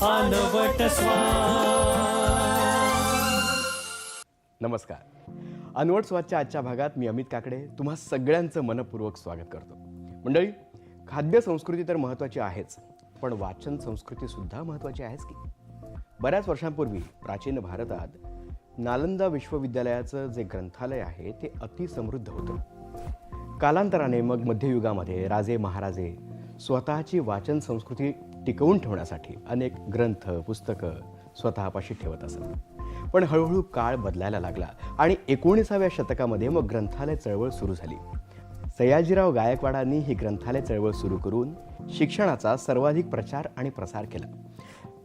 पानवट नमस्कार. अनवट स्वादच्या आजच्या भागात मी अमित काकडे तुम्हा सगळ्यांचं मनपूर्वक स्वागत करतो. मंडळी खाद्य संस्कृती तर महत्त्वाची आहेच पण वाचन संस्कृतीसुद्धा महत्त्वाची आहेच की? बऱ्याच वर्षांपूर्वी प्राचीन भारतात नालंदा विश्वविद्यालयाचं जे ग्रंथालय आहे ते अतिसमृद्ध होतं. कालांतराने मग मध्ययुगामध्ये राजे महाराजे स्वतःची वाचन संस्कृती टिकवून ठेवण्यासाठी अनेक ग्रंथ पुस्तकं स्वतःपाशी ठेवत असत. पण हळूहळू काळ बदलायला लागला आणि एकोणीसाव्या शतकामध्ये मग ग्रंथालय चळवळ सुरू झाली. सयाजीराव गायकवाडांनी ही ग्रंथालय चळवळ सुरू करून शिक्षणाचा सर्वाधिक प्रचार आणि प्रसार केला.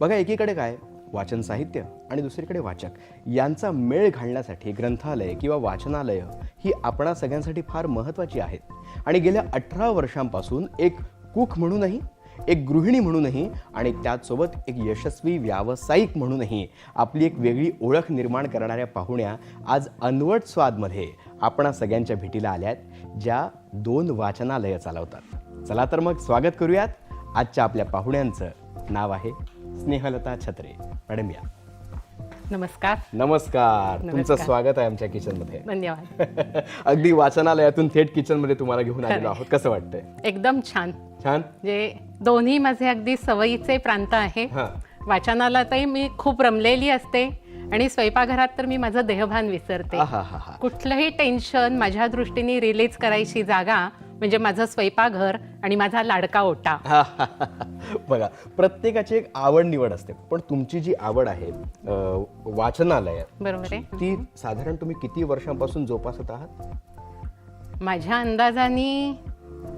बघा एकीकडे काय? वाचन साहित्य आणि दुसरीकडे वाचक. यांचा मेळ घालण्यासाठी ग्रंथालय किंवा वाचनालय ही आपणा सगळ्यांसाठी फार महत्त्वाची आहेत. आणि गेल्या अठरा वर्षांपासून एक कुक म्हणूनही एक गृहिणी म्हणूनही आणि त्याचसोबत एक यशस्वी व्यावसायिक म्हणूनही आपली एक वेगळी ओळख निर्माण करणाऱ्या पाहुण्या आज अनवट स्वादमध्ये आपणा सगळ्यांच्या भेटीला आल्यात ज्या दोन वाचनालयं चालवतात. चला तर मग स्वागत करूयात. आजच्या आपल्या पाहुण्यांचं नाव आहे स्नेहलता छत्रे. मॅडम या. नमस्कार. नमस्कार. तुमचं. स्वागत आहे आमच्या किचनमध्ये. धन्यवाद. अगदी वाचनालयातून थेट किचनमध्ये तुम्हाला घेऊन आलेलो आहोत. कसं वाटतंय? एकदम छान. छान. म्हणजे दोन्ही माझे अगदी सवयीचे प्रांत आहे. हां. वाचनालयातही मी खूप रमलेली असते आणि स्वयंपाकघरात तर मी माझं देहभान विसरते. कुठलंही टेन्शन माझ्या दृष्टीने रिलीज करायची जागा म्हणजे माझं स्वयंपाकघर आणि माझा लाडका ओटा. बघा प्रत्येकाची एक आवड निवड असते. पण तुमची जी आवड आहे अं, वाचनालय बरोबर आहे. ती साधारण तुम्ही किती वर्षांपासून जोपासत आहात? माझ्या अंदाजाने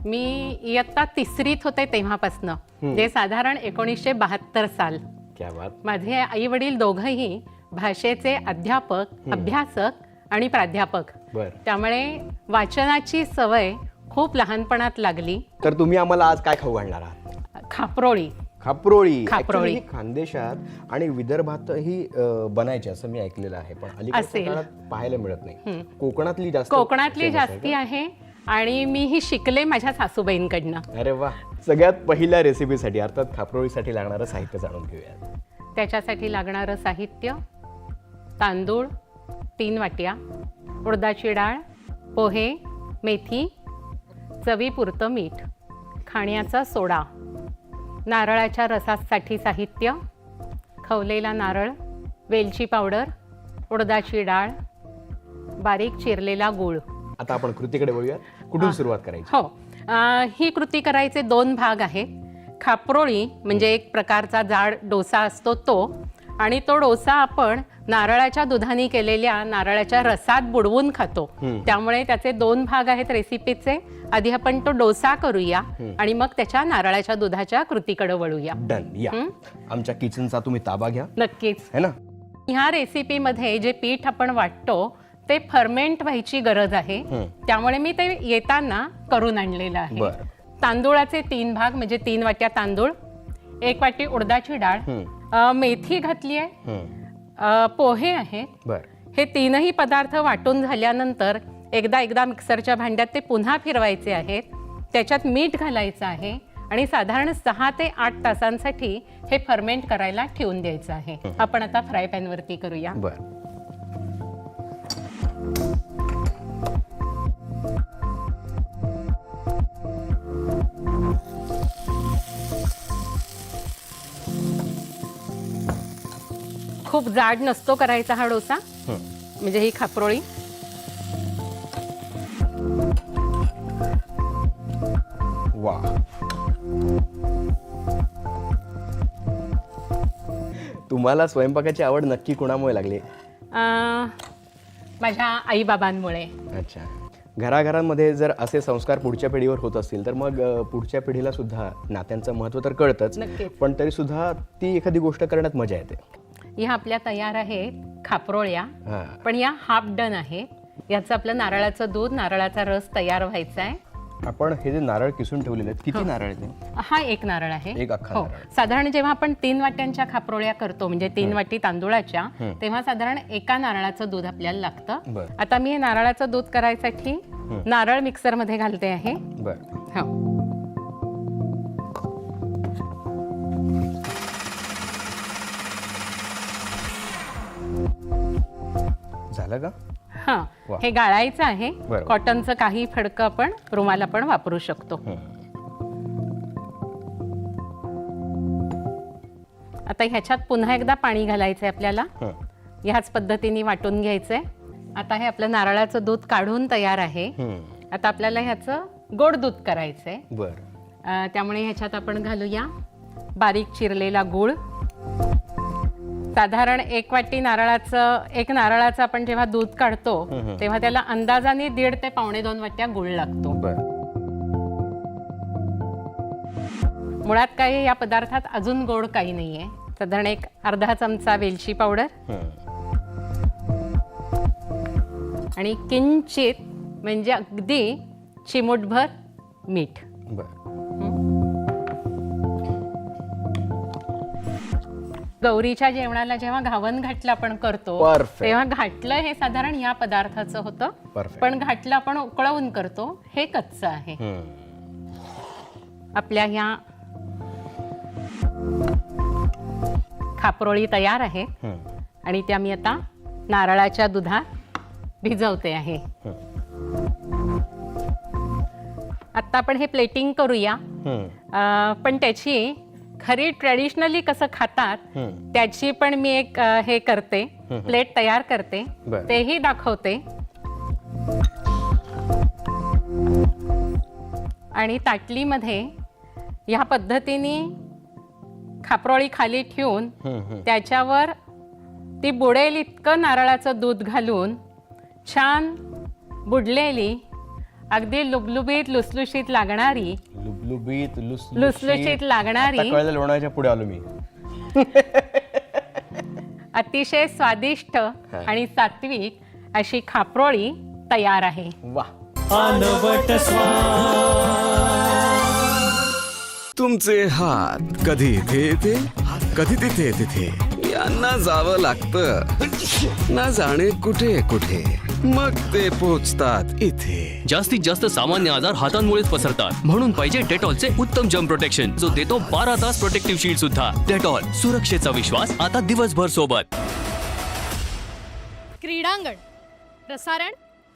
मी इयत्ता तिसरीत होते तेव्हापासनं. जे साधारण एकोणीसशे बहात्तर साल. क्या बात. माझे आई वडील दोघंही भाषेचे अध्यापक अभ्यासक आणि प्राध्यापक. बर. त्यामुळे वाचनाची सवय खूप लहानपणात लागली. तर तुम्ही आम्हाला आज काय खाऊ घालणार आहात? खापरोळी. खापरोळी. खापरोळी. Actually खानदेशात आणि विदर्भातही अं, बनायची असं मी ऐकलेलं आहे. पण अलीकडच्या असेल. काळात पाहायला मिळत नाही. कोकणातली जास्त कोकणातली famous आहे जास्ती आहे. आणि मी ही शिकले माझ्या सासूबाईंकडनं? अरे वा. सगळ्यात पहिल्या रेसिपीसाठी अर्थात खापरोळीसाठी लागणारं साहित्य जाणून घेऊया. त्याच्यासाठी लागणारं साहित्य तांदूळ तीन वाट्या उडदाची डाळ पोहे मेथी चवीपुरतं मीठ खाण्याचा सोडा नारळाच्या रसासाठी साहित्य खवलेला नारळ वेलची पावडर उडदाची डाळ बारीक चिरलेला गूळ. आता आपण कृतीकडे वळूयात. कुठून सुरुवात करायची? हो. ही कृती करायचे दोन भाग आहेत. खापरोळी म्हणजे एक प्रकारचा जाड डोसा असतो तो आणि तो डोसा आपण नारळाच्या दुधाने केलेल्या नारळाच्या रसात बुडवून खातो. त्यामुळे त्याचे दोन भाग आहेत रेसिपीचे आधी आपण तो डोसा करूया आणि मग त्याच्या नारळाच्या दुधाच्या कृतीकडे वळूया. डन या. आमच्या किचनचा तुम्ही ताबा घ्या. नक्कीच. है ना? ह्या रेसिपीमध्ये जे पीठ आपण वाटतो ते फर्मेंट व्हायची गरज आहे. त्यामुळे मी ते येताना करून आणलेलं आहे. बरं. तांदूळाचे तीन भाग म्हणजे तीन वाट्या तांदूळ एक वाटी उडदाची डाळ अ, मेथी घातली आहे. हम्म. अ, पोहे आहेत. बर. हे तीनही पदार्थ वाटून झाल्यानंतर एकदा एकदा मिक्सरच्या भांड्यात ते पुन्हा फिरवायचे आहेत. त्याच्यात मीठ घालायचं आहे आणि साधारण सहा ते आठ तासांसाठी हे फर्मेंट करायला ठेवून द्यायचं आहे. आपण आता फ्राय पॅनवरती करूया. बर. खूप जाड नसतो करायचा हा डोसा. म्हणजे ही खापरोळी. वा. तुम्हाला स्वयंपाकाची आवड नक्की कोणामुळे लागली? माझ्या आईबाबांमुळे. अच्छा. घराघरांमध्ये जर असे संस्कार पुढच्या पिढीवर होत असतील तर मग पुढच्या पिढीला सुद्धा नात्यांचं महत्त्व तर कळतंच. पण तरी सुद्धा ती एखादी गोष्ट करण्यात मजा येते. ह्या आपल्या तयार आहेत खापरोळ्या. पण या हाफ डन आहेत याचं आपलं नारळाचं दूध नारळाचा रस तयार व्हायचा आहे आपण हे जे नारळ किसून ठेवलेले आहेत किती हो. नारळ आहेत हा? एक नारळ आहे. एक हो. साधारण जेव्हा आपण तीन वाट्यांच्या खापरोळ्या करतो म्हणजे तीन वाटी तांदुळाच्या तेव्हा साधारण एका नारळाचं दूध आपल्याला लागतं. आता मी हे नारळाचं दूध करायसाठी नारळ मिक्सरमध्ये घालते आहे. हो. झालं का? हा वा. हे गाळायचं आहे. बरोबर. कॉटनचं काही फडकं आपण रुमाला पण वापरू शकतो. आता ह्याच्यात पुन्हा एकदा पाणी घालायचंय आपल्याला. हं. ह्याच पद्धतीने वाटून घ्यायचंय. आता हे आपलं नारळाचं दूध काढून तयार आहे. हं. आता आपल्याला ह्याचं गोड दूध करायचंय. बर. अं, त्यामुळे ह्याच्यात आपण घालूया बारीक चिरलेला गूळ. साधारण एक वाटी नारळाचं एक नारळाचं आपण जेव्हा दूध काढतो तेव्हा त्याला अंदाजाने दीड ते पावणे दोन वाट्या गुळ लागतो. बर. मुळात काही या पदार्थात अजून गोड काही नाहीये. साधारण एक अर्धा चमचा वेलची पावडर. आणि किंचित म्हणजे अगदी चिमूटभर मीठ. बर. गौरीच्या जेवणाला जेव्हा घावन घाटलं आपण करतो Perfect. तेव्हा घाटलं हे साधारण या पदार्थाचं होतं Perfect. पण घाटलं आपण उकळवून करतो हे कच्चं आहे हं. आपल्या ह्या खापरोळी तयार आहे हं. आणि त्या मी आता नारळाच्या दुधात भिजवते आहे आता आपण हे प्लेटिंग करूया. अं, पण त्याची खरी ट्रेडिशनली कसं खातात. त्याची पण मी एक अं, हे करते प्लेट तयार करते बरं. तेही दाखवते आणि ताटलीमध्ये ह्या पद्धतीने खापरोळी खाली ठेवून. त्याच्यावर ती बुडेल इतकं नारळाचं दूध घालून छान बुडलेली अगदी लुबलुबीत लुसलुशीत लागणारी. लुबलुबीत लुसलुशीत. लुसलुशीत लागणारी. आता कळलं लोणाच्या पुढे आलो मी. अतिशय स्वादिष्ट आणि सात्विक अशी खापरोळी तयार आहे. वा. तुमचे हात कधी इथे येते? कधी तिथे तिथे यांना जावं लागतं. ना जाणे कुठे कुठे? मग ते पोचतात इथे. जास्तीत जास्त सामान्य आजार हातांमुळेच पसरतात. म्हणून पाहिजे डेटॉलचे उत्तम जर्म प्रोटेक्शन जो देतो बारा तास प्रोटेक्टिव्ह शील्ड सुद्धा. डेटॉल सुरक्षेचा विश्वास आता दिवसभर सोबत. क्रीडांगण. प्रसारण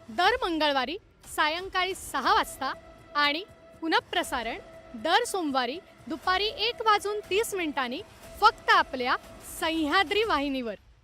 दर मंगळवारी सायंकाळी सहा वाजता आणि पुनःप्रसारण दर सोमवारी दुपारी एक वाजून तीस मिनिटांनी फक्त आपल्या सह्याद्री वाहिनीवर.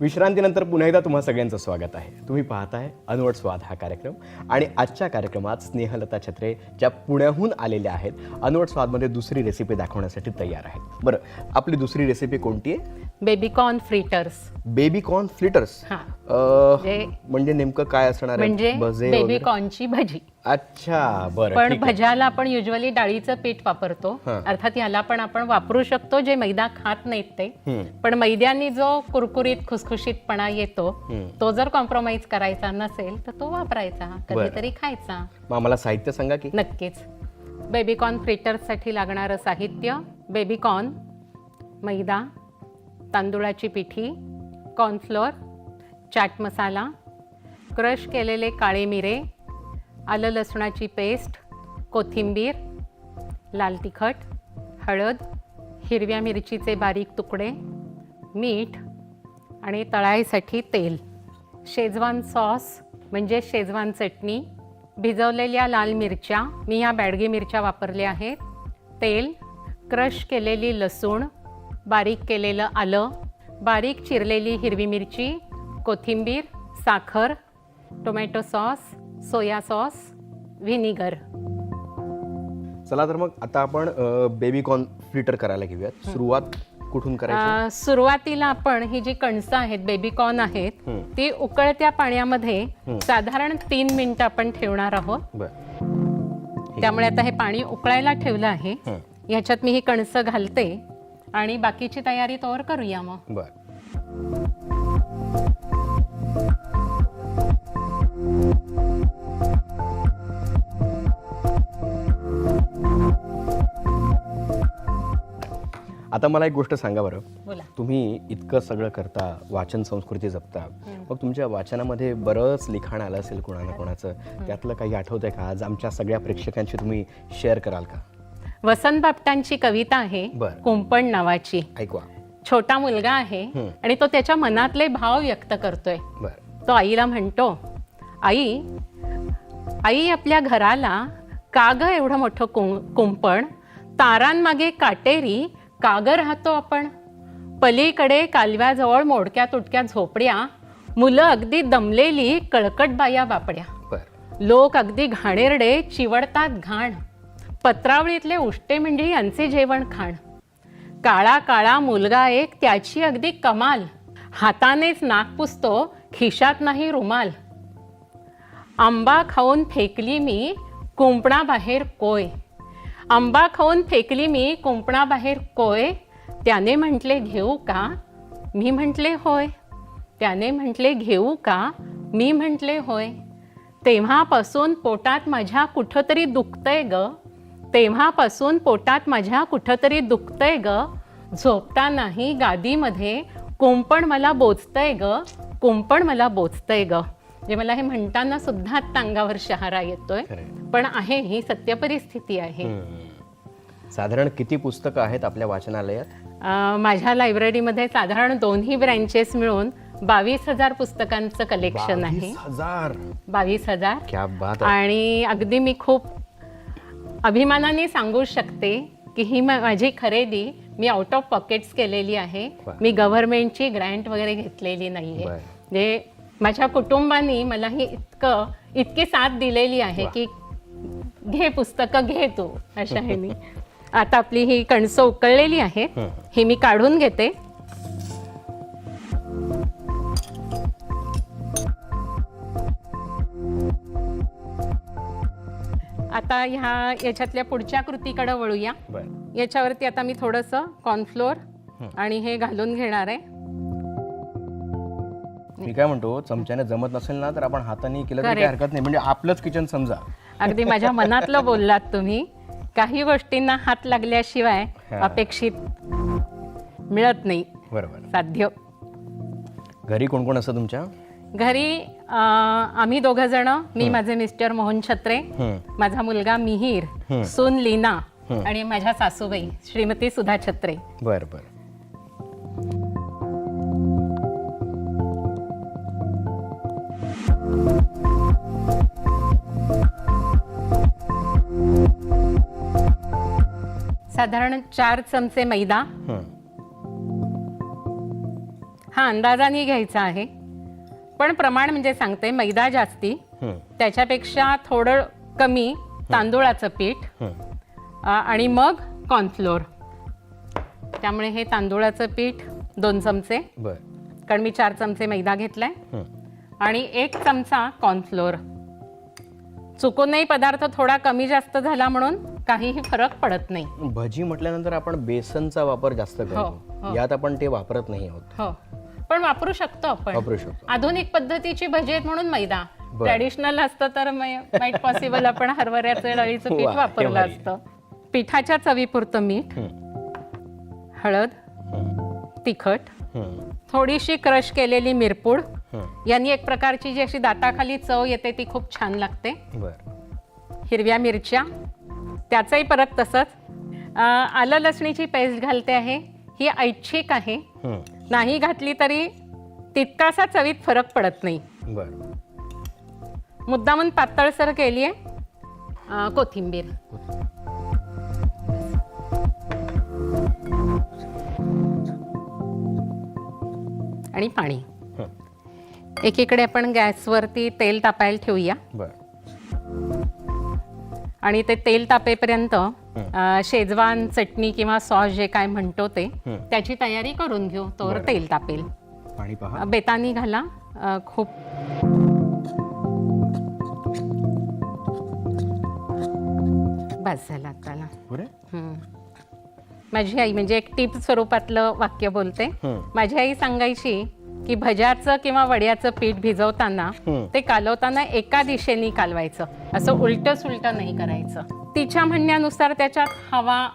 विश्रांतीनंतर पुन्हा एकदा तुम्हा सगळ्यांचं स्वागत आहे. तुम्ही पाहताय अनवट स्वाद हा कार्यक्रम आणि आजच्या कार्यक्रमात स्नेहलता छत्रे ज्या पुण्याहून आलेल्या आहेत अनवट स्वादमध्ये दुसरी रेसिपी दाखवण्यासाठी तयार आहेत. बरं आपली दुसरी रेसिपी कोणती आहे? Baby corn fritters baby corn fritters हा. म्हणजे नेमकं काय असणार आहे? म्हणजे? बेबिकॉर्नची भजी. अच्छा बरं पण ठीक आहे. भज्याला आपण युजली डाळीचं पीठ वापरतो. हा. अर्थात ह्याला पण आपण वापरू शकतो जे मैदा खात नाहीत ते. हम्म. पण मैद्याने जो कुरकुरीत खुसखुशीतपणा येतो तो जर कॉम्प्रोमाइज करायचा नसेल तर तो वापरायचा कधीतरी खायचा. मग आम्हाला साहित्य सांगा की? नक्कीच. बेबिकॉर्न फ्रिटर्ससाठी लागणारं साहित्य बेबिकॉर्न मैदा तांदुळाची पिठी कॉर्नफ्लोअर चाट मसाला क्रश केलेले काळे मिरे आलं लसणाची पेस्ट कोथिंबीर लाल तिखट हळद हिरव्या मिरचीचे बारीक तुकडे मीठ आणि तळाईसाठी तेल. शेजवान सॉस म्हणजे शेजवान चटणी भिजवलेल्या लाल मिरच्या मी ह्या बॅडगी मिरच्या वापरल्या आहेत. तेल क्रश केलेली लसूण बारीक केलेलं आलं बारीक चिरलेली हिरवी मिरची कोथिंबीर साखर tomato sauce soya sauce vinegar. चला तर मग आता आपण बेबी कॉर्न फ्लिटर करायला घेऊयात. सुरुवात कुठून करायची? सुरुवातीला आपण ही जी कणसं आहेत बेबिकॉर्न आहेत ती उकळत्या पाण्यामध्ये साधारण तीन मिनिटं आपण ठेवणार आहोत. त्यामुळे आता हे पाणी उकळायला ठेवलं आहे. ह्याच्यात मी ही कणसं घालते. आणि बाकीची तयारी तोवर करूया मग. बर. आता मला एक गोष्ट सांगा बरं. तुम्ही इतकं सगळं करता वाचन संस्कृती जपता. मग तुमच्या वाचनामध्ये बरंच लिखाण आलं असेल कोणा ना कोणाचं. त्यातलं काही आठवतंय का? आज आमच्या सगळ्या प्रेक्षकांशी तुम्ही शेअर कराल का? वसंत बापटांची कविता आहे बरं. कुंपण नावाची. ऐकवा. छोटा मुलगा आहे आणि तो त्याच्या मनातले भाव व्यक्त करतोय. बरं. तो आईला म्हणतो आई आई आपल्या घराला काग एवढं मोठं कुंपण तारांमागे काटेरी काग राहतो आपण. पलीकडे कालव्याजवळ मोडक्या तुटक्या झोपड्या मुलं अगदी दमलेली कळकट बाया बापड्या. लोक अगदी घाणेरडे चिवडतात घाण. पत्रावळीतले उष्टे म्हणजे यांचे जेवण खाण. काळा काळा मुलगा एक त्याची अगदी कमाल. हातानेच नाक पुसतो खिशात नाही रुमाल. आंबा खाऊन फेकली मी कुंपणाबाहेर कोय. आंबा खाऊन फेकली मी कुंपणाबाहेर कोय? त्याने म्हटले घेऊ का? मी म्हटले होय. त्याने म्हटले घेऊ का? मी म्हटले होय. तेव्हापासून पोटात माझ्या कुठंतरी दुखतंय ग. तेव्हापासून पोटात माझ्या कुठंतरी दुखतंय ग. झोपतानाही गादीमध्ये. कुंपण मला बोचतंय ग. कुंपण मला बोचतंय ग. जे मला हे म्हणताना सुद्धा आत्ता अंगावर शहारा येतोय. पण आहे ही सत्य परिस्थिती आहे साधारण किती पुस्तकं आहेत आपल्या वाचनालयात? माझ्या लायब्ररीमध्ये साधारण दोन्ही ब्रँचेस मिळून बावीस हजार पुस्तकांचं कलेक्शन आहे. बावीस हजार? आणि अगदी मी खूप अभिमानाने सांगू शकते की ही माझी खरेदी मी आउट ऑफ पॉकेट्स केलेली आहे. मी गव्हर्नमेंटची ग्रँट वगैरे घेतलेली नाहीये. म्हणजे माझ्या कुटुंबाने मला ही इतकं इतकी साथ दिलेली आहे. की घे पुस्तकं घे तू अशा ह्यानी. आता आपली ही कणसं उकळलेली आहे हं. ही मी काढून घेते. आता ह्या याच्यातल्या पुढच्या कृतीकडे वळूया. याच्यावरती आता मी थोडंसं कॉर्नफ्लोअर आणि हे घालून घेणार आहे. मी काय म्हणतो चमच्याने जमत नसेल ना तर आपण हाताने केलं तरी काही Correct. हरकत नाही. म्हणजे आपलंच किचन समजा. अगदी माझ्या मनातलं बोललात तुम्ही. काही गोष्टींना हात लागल्याशिवाय हा. अपेक्षित मिळत नाही. बरोबर. साध्य. घरी कोण कोण असतं तुमच्या? घरी अं, आम्ही दोघ जण मी माझे मिस्टर मोहन छत्रे हं. माझा मुलगा मिहीर सून लीना आणि माझ्या सासूबाई श्रीमती सुधा छत्रे. बरं बरं. साधारण चार चमचे मैदा. हं. अंदाजाने घ्यायचा आहे. पण प्रमाण म्हणजे सांगते मैदा जास्ती. त्याच्यापेक्षा थोडं कमी तांदूळाचं पीठ. आणि मग कॉर्नफ्लोअर त्यामुळे हे तांदूळाचं पीठ दोन चमचे. कारण मी चार चमचे मैदा घेतलाय. आणि एक चमचा कॉर्नफ्लोअर चुकूनही पदार्थ थोडा कमी जास्त झाला म्हणून काहीही फरक पडत नाही भजी म्हटल्यानंतर आपण बेसनचा वापर जास्त करतो हो. यात आपण ते वापरत नाही आहोत हो पण वापरू शकतो आपण वापरू शकतो आधुनिक पद्धतीची भजी आहेत म्हणून मैदा. ट्रॅडिशनल असतं तर माईट पॉसिबल आपण हरभऱ्याचं डाळीचं पीठ हे वापरलं. असतं पिठाच्या चवीपुरतं मीठ हं. हळद हं. तिखट हं. थोडीशी क्रश केलेली मिरपूड हं. यांनी एक प्रकारची जी अशी दाताखाली चव येते ती खूप छान लागते. हिरव्या मिरच्या त्याचंही परत तसंच. आलं लसणीची पेस्ट घालते आहे. ही ऐच्छिक आहे. हं. नाही घातली तरी तितकासा चवीत फरक पडत नाही. मुद्दामून पातळसर केली आहे. कोथिंबीर. आणि पाणी. एकीकडे आपण गॅसवरती तेल तापायला ठेवूया. आणि ते तेल तापेपर्यंत अ, शेजवान चटणी किंवा सॉस जे काय म्हणतो ते. त्याची तयारी करून घेऊ तोवर तेल तापेल. पाणी पहा. अ, बेतानी घाला. अ, खूप. बस झाला त्याला माझी आई म्हणजे एक टिप स्वरूपातलं वाक्य बोलते. हं. माझी आई सांगायची की भज्याचं किंवा वड्याचं पीठ भिजवताना. ते कालवताना एका दिशेने कालवायचं. असं उलट सुलट नाही करायचं. तिच्या म्हणण्यानुसार त्याच्यात हवा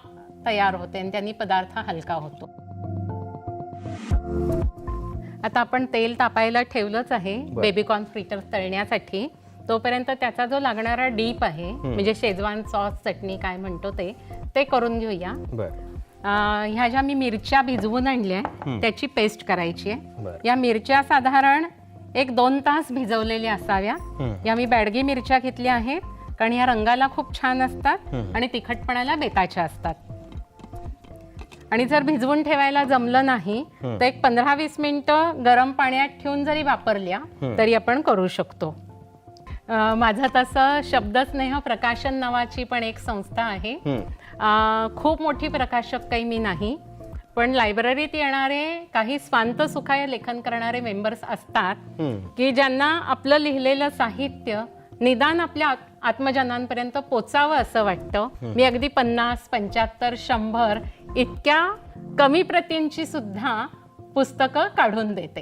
तयार होते आणि त्यांनी पदार्थ हलका होतो. आता आपण तेल तापायला ठेवलंच आहे. बेबीकॉर्न फ्रिटर्स तळण्यासाठी. तोपर्यंत त्याचा जो लागणारा डीप आहे म्हणजे शेजवान सॉस चटणी काय म्हणतो ते ते करून घेऊया. अं, ह्या ज्या मी मिरच्या भिजवून आणल्या त्याची पेस्ट करायची बरं. आहे या मिरच्या साधारण एक दोन तास भिजवलेल्या असाव्या. या मी बॅडगी मिरच्या घेतल्या आहेत कारण या रंगाला खूप छान असतात आणि तिखटपणाला बेताच्या असतात. आणि जर भिजवून ठेवायला जमलं नाही तर एक पंधरा वीस मिनिटं गरम पाण्यात ठेवून जरी वापरल्या तरी आपण करू शकतो. माझं तसं शब्दस्नेह प्रकाशन नावाची पण एक संस्था आहे. खूप मोठी प्रकाशक काही मी नाही. पण लायब्ररीत येणारे काही स्वांत सुखाय लेखन करणारे मेंबर्स असतात की ज्यांना आपलं लिहिलेलं साहित्य निदान आपल्या आत- आत्मजनांपर्यंत पोचावं असं वाटतं. मी अगदी पन्नास पंच्याहत्तर शंभर इतक्या कमी प्रतींची सुद्धा पुस्तकं काढून देते.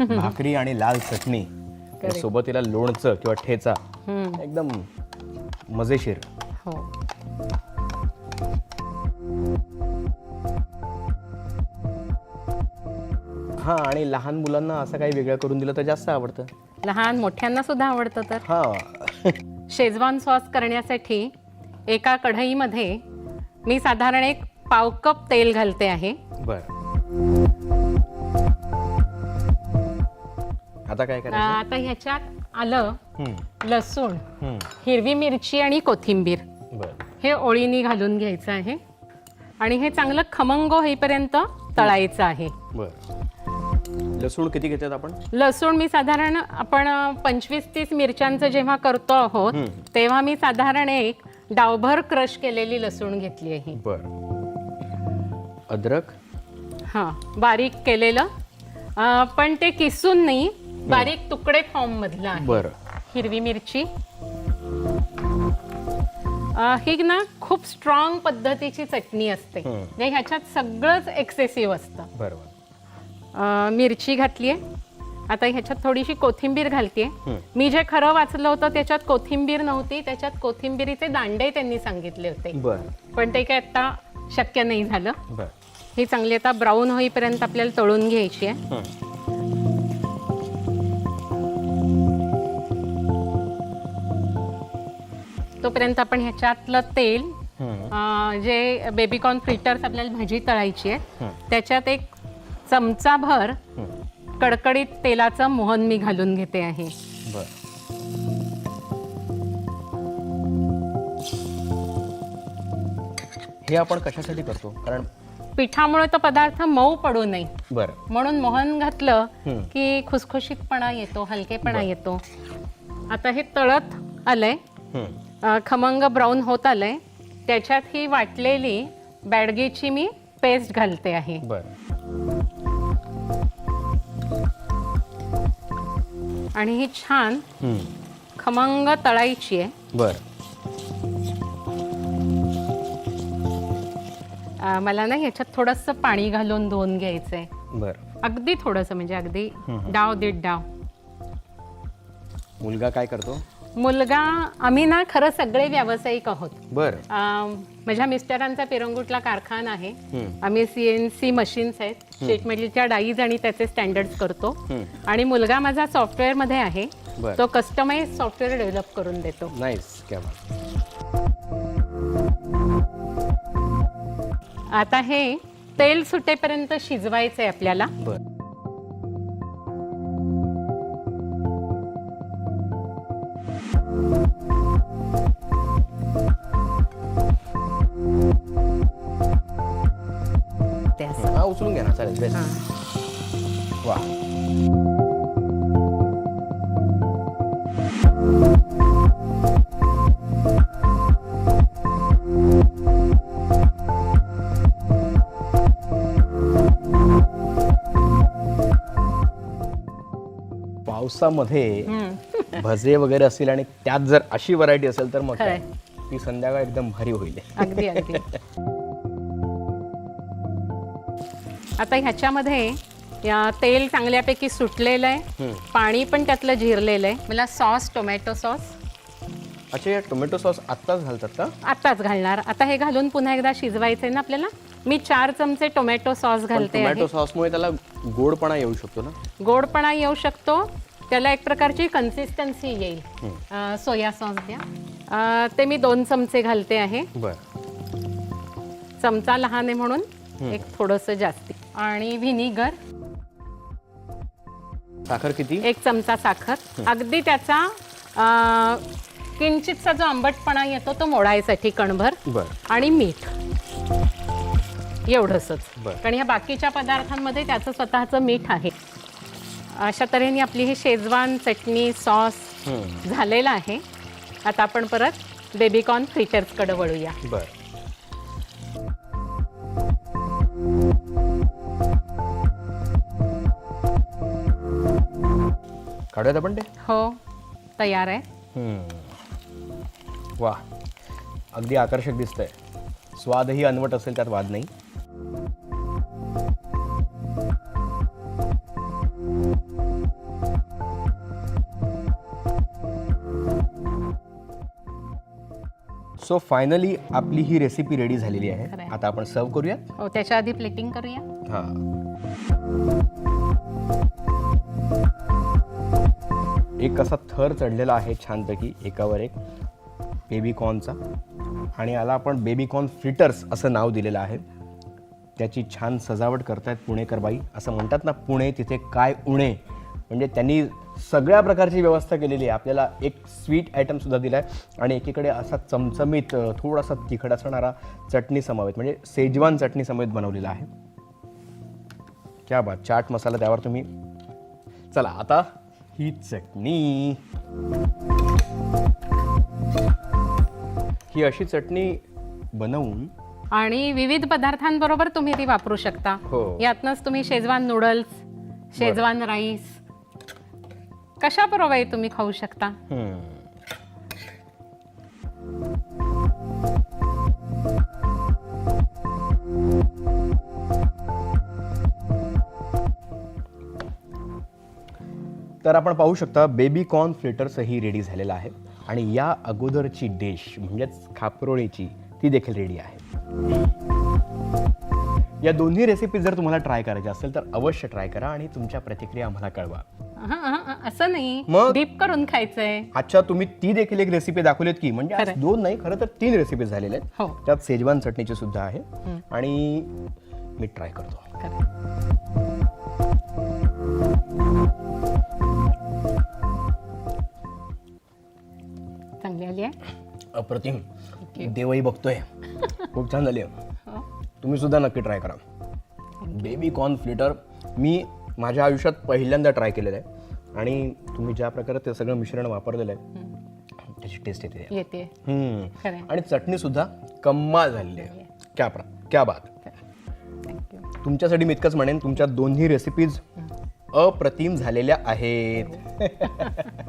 भाकरी आणि लाल चटणी. आणि सोबतीला लोणचं किंवा ठेचा. एकदम मजेशीर. हो. हा आणि लहान मुलांना असं काही वेगळं करून दिलं तर जास्त आवडतं. लहान मोठ्यांना सुद्धा आवडतं तर. हा. शेजवान सॉस करण्यासाठी एका कढईमध्ये मी साधारण एक पाव कप तेल घालते आहे. बर. आता काय करायचं? आता ह्याच्यात आलं हम्म, लसूण हम्म, हिरवी मिरची आणि कोथिंबीर. बर. हे ओळीनी घालून घ्यायचं आहे. आणि हे चांगलं खमंग होईपर्यंत तळायचं आहे. बर. लसूण किती घेतात आपण? लसूण मी साधारण आपण पंचवीस तीस मिरच्यांचं जेव्हा करतो आहोत तेव्हा मी साधारण एक डावभर क्रश केलेली लसूण घेतली आहे. बर. अद्रक? हां बारीक केलेलं. अं, पण ते किसून नाही बारीक तुकडे फॉर्म मधलं आहे. बर. हिरवी मिरची. अं, ही ना खूप स्ट्रॉंग पद्धतीची चटणी असते. म्हणजे ह्याच्यात सगळंच एक्सेसिव्ह असतं. बरोबर. अं, मिरची घातली आहे आता ह्याच्यात थोडीशी कोथिंबीर घालते मी जे खरं वाचलं होतं त्याच्यात कोथिंबीर नव्हती त्याच्यात कोथिंबीरीचे दांडे त्यांनी सांगितले होते. बर. पण ते काय आता शक्य नाही झालं. बर. ही चांगली आता ब्राऊन होईपर्यंत आपल्याला तळून घ्यायची आहे तोपर्यंत आपण ह्याच्यातलं तेल अं, जे बेबीकॉर्न फ्रिटर्स आपल्याला भाजी तळायची आहे त्याच्यात एक चमचाभर कडकडीत तेलाचं मोहन मी घालून घेते आहे. बर. हे आपण कशासाठी करतो? कारण पिठामुळे तो पदार्थ मऊ पडू नये. बर. म्हणून मोहन घातलं की खुसखुशीतपणा येतो हलकेपणा येतो. आता हे तळत आलंय. अं, खमंग ब्राऊन होत आलंय. त्याच्यात ही वाटलेली बॅडगीची मी पेस्ट घालते आहे. बर. आणि ही छान खमंग तळायची आहे. बर. अं, मला ना ह्याच्यात थोडंसं पाणी घालून धुवून घ्यायचंय. बर. अगदी थोडंसं म्हणजे अगदी डाव दीड डाव. मुलगा काय करतो? मुलगा आम्ही ना खरं सगळे व्यावसायिक आहोत. बरं. अं, माझ्या मिस्टरांचा पिरंगुटला कारखाना आहे. आम्ही सीएनसी मशीन्स आहेत. शीट मेटलच्या डाईज आणि त्याचे स्टँडर्ड्स करतो. आणि मुलगा माझा सॉफ्टवेअरमध्ये आहे. बरं. तो कस्टमाइज सॉफ्टवेअर डेव्हलप करून देतो. नाईस क्या बात. आता हे तेल सुटेपर्यंत शिजवायचं आहे आपल्याला. बरं. ते असं हा उचलून घ्या ना चालेल बेस्ट वा पावसामध्ये भजे वगैरे असतील आणि त्यात जर अशी व्हरायटी असेल तर मग काय ती संध्याकाळ एकदम भारी होईल. अगदी अगदी. आता ह्याच्यामध्ये या तेल चांगल्यापैकी सुटलेलं आहे. पाणी पण त्यातलं जिरलेलं आहे. मला सॉस टोमॅटो सॉस. अच्छा या टोमॅटो सॉस आत्ताच घालतात का? आताच घालणार. आता हे घालून पुन्हा एकदा शिजवायचंय ना आपल्याला? मी चार चमचे टोमॅटो सॉस पण घालते टोमॅटो आहे. सॉसमुळे त्याला गोडपणा येऊ शकतो ना? गोडपणा येऊ शकतो. त्याला एक प्रकारची कन्सिस्टन्सी येईल. अं, सोया सॉस द्या. अं, ते मी दोन चमचे घालते आहे. बर. चमचा लहान आहे म्हणून एक थोडंसं जास्ती. आणि व्हिनिगर. साखर किती? एक चमचा साखर. अगदी त्याचा अं, किंचितचा जो आंबटपणा येतो तो मोडायसाठी कणभर बर. आणि मीठ. एवढंसच. बरं. कारण ह्या बाकीच्या पदार्थांमध्ये त्याचं स्वतःचं मीठ आहे. अशा तऱ्हेने आपली ही शेजवान चटणी सॉस झालेला आहे. आता आपण परत बेबीकॉर्न फ्रिटर्सकडे वळूया. बर. काढूयात आपण ते? हो तयार आहे. वा अगदी आकर्षक दिसतंय. स्वादही अनवट असेल त्यात वाद नाही. सो फायनली आपली ही रेसिपी रेडी झालेली आहे. आता आपण सर्व करूयात. हो त्याच्या आधी प्लेटिंग करूया. हा. एक असा थर चढलेला आहे छानपैकी एकावर एक. बेबीकॉर्नचा आणि याला आपण बेबीकॉर्न फ्रिटर्स असं नाव दिलेलं आहे. त्याची छान सजावट करतायत पुणेकर बाई असं म्हणतात ना पुणे तिथे काय उणे. म्हणजे त्यांनी सगळ्या प्रकारची व्यवस्था केलेली आहे. आपल्याला एक स्वीट आयटम सुद्धा दिला आहे आणि एकीकडे असा चमचमीत थोडासा तिखट असणारा चटणी समवेत म्हणजे सेजवान चटणी समेत बनवलेला आहे. क्या बात चाट मसाला त्यावर तुम्ही चला आता ही चटणी. ही अशी चटणी बनवून आणि विविध पदार्थांबरोबर तुम्ही ती वापरू शकता. हो. यातनंच तुम्ही शेजवान नूडल्स शेजवान राईस कशाबरोबर तुम्ही खाऊ शकता? तर आपण पाहू शकता बेबी कॉर्न फ्लिटर्सही रेडी झालेला आहे. आणि या अगोदरची डिश म्हणजेच खापरोळीची ती देखील रेडी आहे. या दोन्ही रेसिपी जर तुम्हाला ट्राय करायच्या असेल तर अवश्य ट्राय करा आणि तुमच्या प्रतिक्रिया आम्हाला कळवा. असं नाही. मग? डीप करून खायचंय. अच्छा तुम्ही ती देखील एक रेसिपी दाखवलीत की म्हणजे आज खरंय. दोन नाही खरं तर तीन रेसिपी झालेल्या हो. आहेत त्यात सेजवान चटणीची सुद्धा आहे. आणि मी ट्राय करतो. खरं. चांगली आली आहे. अप्रतिम. देवही बघतोय. खूप छान झाली आहे. हो. तुम्ही सुद्धा नक्की ट्राय करा. बेबी कॉर्न फ्लिटर मी माझ्या आयुष्यात पहिल्यांदा ट्राय केलेलं आहे. आणि तुम्ही ज्या प्रकारे ते सगळं मिश्रण वापरलेलं आहे त्याची टेस्ट येते. येते. हम्म. खरंय. आणि चटणी सुद्धा कम्माल झालेली आहे. क्या प्रा क्या बात. थँक्यू तुमच्यासाठी मी इतकंच म्हणेन तुमच्या दोन्ही रेसिपीज अप्रतिम झालेल्या आहेत.